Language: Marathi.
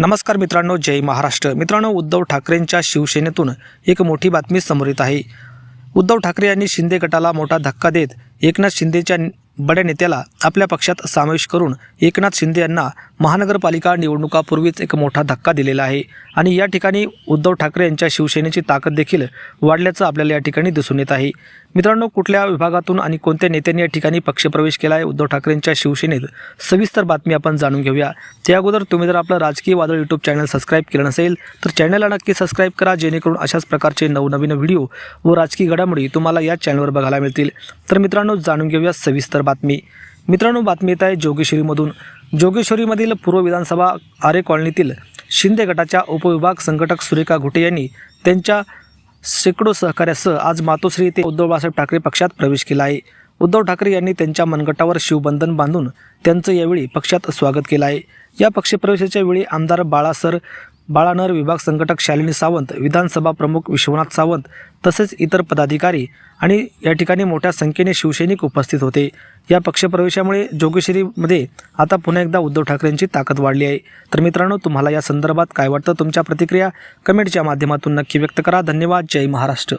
नमस्कार मित्रांनो जय महाराष्ट्र. मित्रांनो उद्धव ठाकरेंच्या शिवसेनेतून एक मोठी बातमी समोर येत आहे. उद्धव ठाकरे यांनी शिंदे गटाला मोठा धक्का देत एकनाथ शिंदेच्या बड्या नेत्याला आपल्या पक्षात समावेश करून एकनाथ शिंदे यांना महानगरपालिका निवडणुकापूर्वीच एक मोठा धक्का दिलेला आहे आणि या ठिकाणी उद्धव ठाकरे यांच्या शिवसेनेची ताकद देखील वाढल्याचं आपल्याला या ठिकाणी दिसून येत आहे. मित्रांनो कुठल्या विभागातून आणि कोणत्या नेत्यांनी या ठिकाणी पक्षप्रवेश केला आहे उद्धव ठाकरेंच्या शिवसेनेत? सविस्तर बातमी आपण जाणून घेऊया. त्या अगोदर तुम्ही जर आपलं राजकीय वादळ यूट्यूब चॅनल सबस्क्राईब केलं नसेल तर चॅनलला नक्की सबस्क्राईब करा जेणेकरून अशाच प्रकारचे नवनवीन व्हिडिओ व राजकीय घडामोडी तुम्हाला या चॅनलवर बघायला मिळतील. तर मित्रांनो जाणून घेऊया सविस्तर बातमी. मित्रांनो बातमी येत आहे जोगेश्वरीमधून. जोगेश्वरीमधील पूर्व विधानसभा आरे कॉलनीतील शिंदे गटाच्या उपविभाग संघटक सुरेखा घुटे यांनी त्यांच्या शेकडो सहकार्यासह आज मातोश्री येथे उद्धव बाळासाहेब ठाकरे पक्षात प्रवेश केला आहे. उद्धव ठाकरे यांनी त्यांच्या मनगटावर शिवबंधन बांधून त्यांचं यावेळी पक्षात स्वागत केलं आहे. या पक्षप्रवेशाच्या वेळी आमदार बाळासर बाळानर विभाग संघटक शालिनी सावंत विधानसभा प्रमुख विश्वनाथ सावंत तसेच इतर पदाधिकारी आणि या ठिकाणी मोठ्या संख्येने शिवसैनिक उपस्थित होते. या पक्षप्रवेशामुळे जोगेश्वरीमध्ये आता पुन्हा एकदा उद्धव ठाकरेंची ताकद वाढली आहे. तर मित्रांनो तुम्हाला या संदर्भात काय वाटतं? तुमच्या प्रतिक्रिया कमेंटच्या माध्यमातून नक्की व्यक्त करा. धन्यवाद. जय महाराष्ट्र.